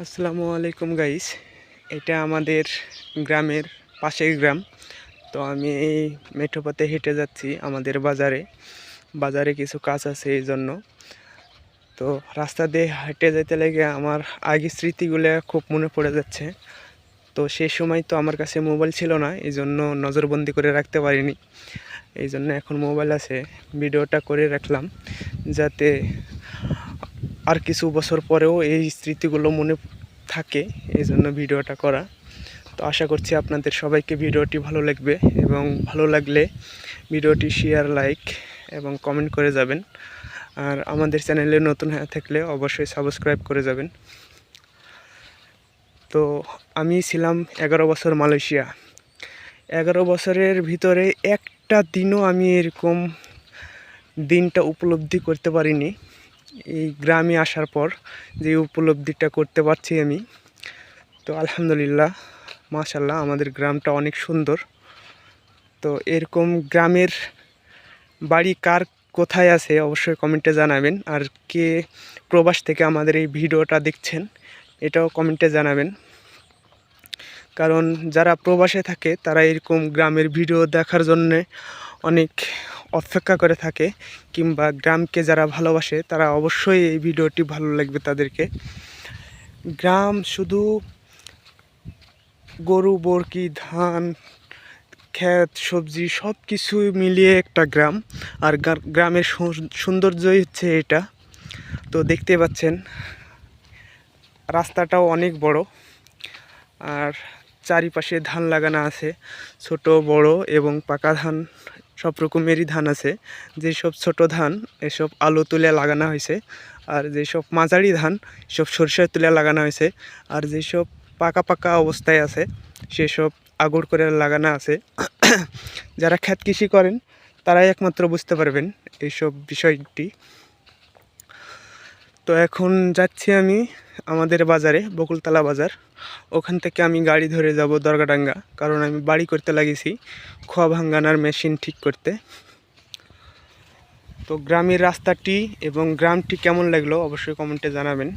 আসসালামু আলাইকুম গাইস। এটা আমাদের গ্রামের পাশের গ্রাম। তো আমি এই মেঠোপথে হেঁটে যাচ্ছি আমাদের বাজারে। বাজারে কিছু কাজ আছে এই জন্য। তো রাস্তা দিয়ে হেঁটে যেতে লেগে আমার আগের স্মৃতিগুলো খুব মনে পড়ে যাচ্ছে। তো সেই সময় তো আমার কাছে মোবাইল ছিল না, এই জন্য নজরবন্দি করে রাখতে পারিনি। এই জন্য এখন মোবাইল আছে, ভিডিওটা করে রাখলাম। যাতে আর কিছু বছর পরেও এই স্মৃতিগুলো মনে থাকে, এই জন্য ভিডিওটা করা। তো আশা করছি আপনাদের সবাইকে ভিডিওটি ভালো লাগবে এবং ভালো লাগলে ভিডিওটি শেয়ার লাইক এবং কমেন্ট করে যাবেন। আর আমাদের চ্যানেলে নতুন হয়ে থাকলে অবশ্যই সাবস্ক্রাইব করে যাবেন। তো আমি ছিলাম এগারো বছর মালয়েশিয়া। এগারো বছরের ভিতরে একটা দিনও আমি এরকম দিনটা উপলব্ধি করতে পারিনি। এই গ্রামে আসার পর যে উপলব্ধিটা করতে পারছি আমি, তো আলহামদুলিল্লাহ মাশাল্লাহ আমাদের গ্রামটা অনেক সুন্দর। তো এরকম গ্রামের বাড়ি কার কোথায় আছে অবশ্যই কমেন্টে জানাবেন, আর কে প্রবাস থেকে আমাদের এই ভিডিওটা দেখছেন এটাও কমেন্টে জানাবেন। কারণ যারা প্রবাসে থাকে তারা এরকম গ্রামের ভিডিও দেখার জন্যে অনেক অপেক্ষা করে থাকে কিংবা গ্রামকে যারা ভালোবাসে, তারা অবশ্যই এই ভিডিওটি ভালো লাগবে তাদেরকে। গ্রাম শুধু গরু, বরকি, ধান, ক্ষেত, সবজি সব কিছু মিলিয়ে একটা গ্রাম। আর গ্রামের সৌন্দর্যই হচ্ছে এটা। তো দেখতে পাচ্ছেন, রাস্তাটাও অনেক বড়। আর চারিপাশে ধান লাগানো আছে, ছোট, বড় এবং পাকা ধান সব রকমেরই ধান আছে। যেসব ছোট ধান, এসব আলু তুলে লাগানো হয়েছে। আর যেসব মাঝারি ধান সব সরষের তুলে লাগানো হয়েছে। আর যেসব পাকা পাকা অবস্থায় আছে, সেসব আগর করে লাগানো আছে। যারা খ্যাত কৃষি করেন, তারাই একমাত্র বুঝতে পারবেন এইসব বিষয়টি। তো এখন যাচ্ছি আমি আমাদের বাজারে, বকুলতলা বাজার। ওখান থেকে আমি গাড়ি ধরে যাব দরগাডাঙ্গা, কারণ আমি বাড়ি করতে লাগিয়েছি খোয়া ভাঙ্গানার মেশিন ঠিক করতে। তো গ্রামের রাস্তাটি এবং গ্রামটি কেমন লাগল অবশ্যই কমেন্টে জানাবেন।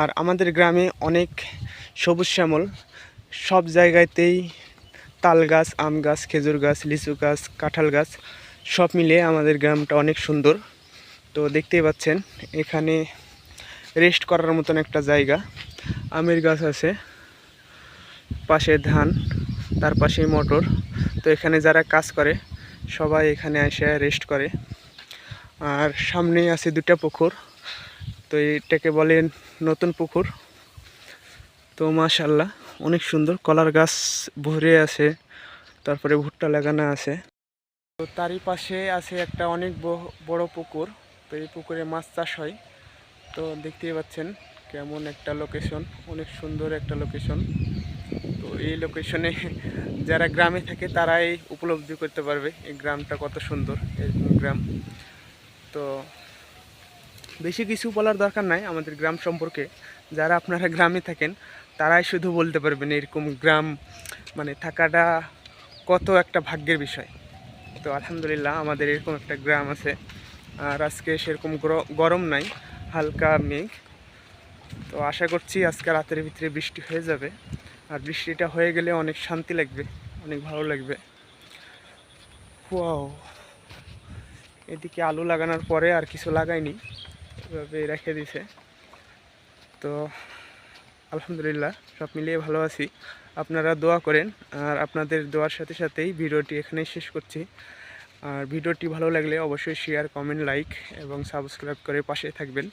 আর আমাদের গ্রামে অনেক সবুজ শ্যামল, সব জায়গাতেই তাল গাছ, আম গাছ, খেজুর গাছ, লিচু গাছ, কাঁঠাল গাছ, সব মিলিয়ে আমাদের গ্রামটা অনেক সুন্দর। তো দেখতেই পাচ্ছেন, এখানে রেস্ট করার মতন একটা জায়গা। আমের গাছ আছে, পাশে ধান, তার পাশেই মোটর। তো এখানে যারা কাজ করে, সবাই এখানে এসে রেস্ট করে। আর সামনেই আছে দুটা পুকুর, তো এটাকে বলে নতুন পুকুর। তো মাশাল্লাহ অনেক সুন্দর কলার গাছ ভরে আছে, তারপরে ভুট্টা লাগানো আছে। তো তারই পাশে আছে একটা অনেক বড় পুকুর, তো এই পুকুরে মাছ চাষ হয়। তো দেখতেই পাচ্ছেন কেমন একটা লোকেশন অনেক সুন্দর একটা লোকেশন তো এই লোকেশনে যারা গ্রামে থাকে তারাই উপলব্ধি করতে পারবে এই গ্রামটা কত সুন্দর এরকম গ্রাম। তো বেশি কিছু বলার দরকার নাই আমাদের গ্রাম সম্পর্কে। যারা আপনারা গ্রামে থাকেন, তারাই শুধু বলতে পারবেন এরকম গ্রাম মানে থাকাটা কত একটা ভাগ্যের বিষয়। তো আলহামদুলিল্লাহ আমাদের এরকম একটা গ্রাম আছে। আর আজকে সেরকম গরম নাই। হালকা মেঘ। তো আশা করছি আজকে রাতের ভিতরে বৃষ্টি হয়ে যাবে। আর বৃষ্টিটা হয়ে গেলে অনেক শান্তি লাগবে, অনেক ভালো লাগবে। ওয়াও। এদিকে আলু লাগানোর পরে আর কিছু লাগাইনি, এভাবে রেখে দিছে। তো আলহামদুলিল্লাহ, সব মিলিয়ে ভালো আছি। আপনারা দোয়া করেন, আর আপনাদের দোয়ার সাথে সাথেই ভিডিওটি এখানেই শেষ করছি। আর ভিডিওটি ভালো লাগলে অবশ্যই শেয়ার কমেন্ট লাইক এবং সাবস্ক্রাইব করে পাশে থাকবেন,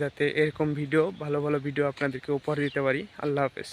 যাতে এরকম ভিডিও ভালো ভালো ভিডিও আপনাদেরকে উপহার দিতে পারি। আল্লাহ হাফেজ।